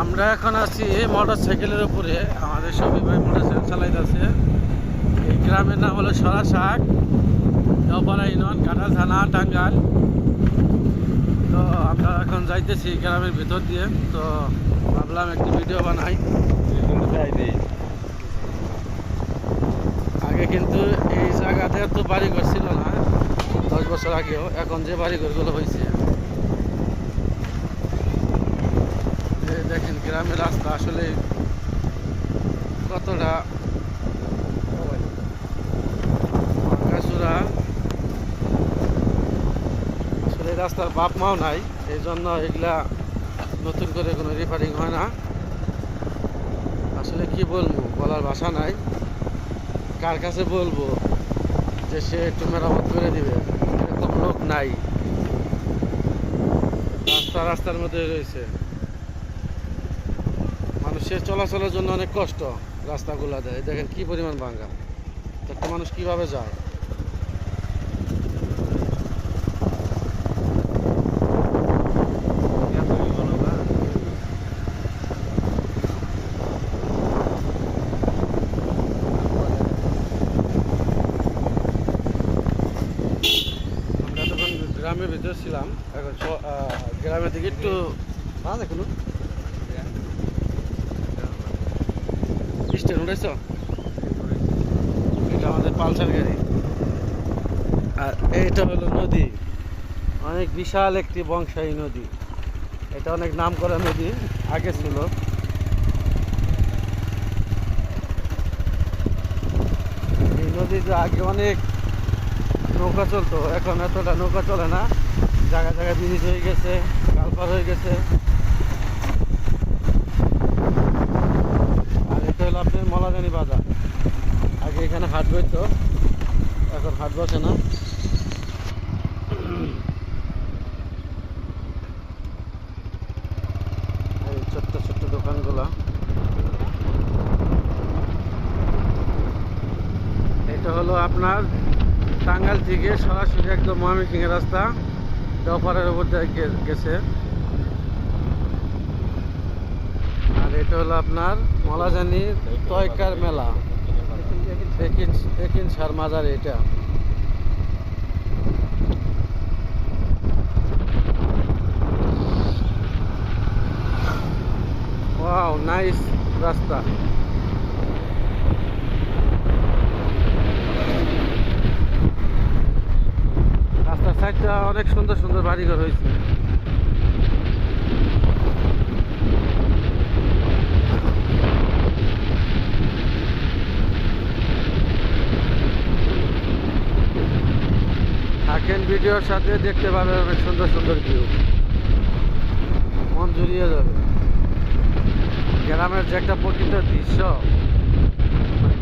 আমরা এখন আছি মোটর সাইকেলের উপরে। আমাদের সবই ভাই মোটর সাইকেল চালাইতেছে। এই গ্রামের নাম হলো সরাশাক দেওপাড়া ইউনিয়ন, কাঁঠাল থানা টাঙ্গাল তো আমরা এখন যাইতেছি গ্রামের ভিতর দিয়ে। তো ভাবলাম একটি ভিডিও বানাই। আগে কিন্তু এই জায়গাতে তো বাড়ি ঘর ছিল না, দশ বছর আগেও। এখন যে বাড়ি ঘরগুলো হয়েছে এই দেখেন গ্রামের রাস্তা আসলে কতটা রাস্তার বাপ মাও নাই এই জন্য এগুলা নতুন করে কোনো রিপেয়ারিং হয় না। আসলে কি বলব, বলার ভাষা নাই। কার কাছে বলব যে সে একটু মেরামত করে দিবে? এরকম লোক নাই। রাস্তা রাস্তার মধ্যে রয়েছে। মানুষের চলাচলের জন্য অনেক কষ্ট রাস্তাগুলো দেয়। দেখেন কি পরিমাণ ভাঙ্গা একটা মানুষ কীভাবে যায়? গ্রামের ভিতরে ছিলাম, এখন গ্রামের দিকে একটু না দেখুন। স্টেশন উঠেছ এটা আমাদের পালসার গাড়ি। আর এইটা হলো নদী। অনেক বিশাল একটি বংশায়ী নদী। এটা অনেক নাম করা নদী, আগে ছিল। এই নদীতে আগে অনেক নৌকা চলতো, এখন এতটা নৌকা চলে না। জায়গা জায়গায় ব্রিজ হয়ে গেছে, কালপার হয়ে গেছে আর এটা হলো আপনার মলাগানি বাজার আগে এখানে হাট বইতো এখন হাট বসে না। এই ছোট্ট ছোট্ট দোকানগুলো। এটা হলো আপনার টাঙ্গাইল থেকে সরাসরি একদম ময়মনসিংহের রাস্তা দেওপাড়ের উপর দিয়ে গেছে। আর এটা হলো আপনার মলাজানি তয়কার মেলা। একিন সার মাজার এটা। ওয়াও নাইস রাস্তা। রাস্তার সাইডটা অনেক সুন্দর সুন্দর বাড়িঘর হয়েছে। ভিডিওর সাথে দেখতে পাবেন অনেক সুন্দর সুন্দর ভিউ মন জুড়িয়ে যাবে। গ্রামের যে একটা প্রকৃত দৃশ্য,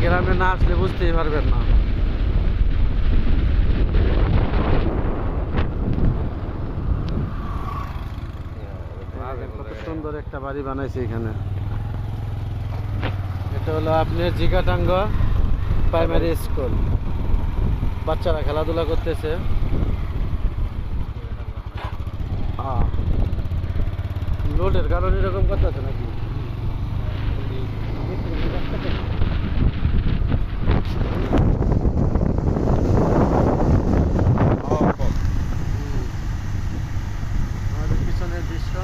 গ্রামে না আসলে বুঝতেই পারবেন না। কত সুন্দর একটা বাড়ি বানাইছে এখানে। এটা হলো আপনার জিগাটাঙ্গ প্রাইমারি স্কুল। বাচ্চারা খেলাধুলা করতেছে। হ্যাঁ। লোডের কারণ এরকম কথা আছে নাকি? পিছনের দৃশ্য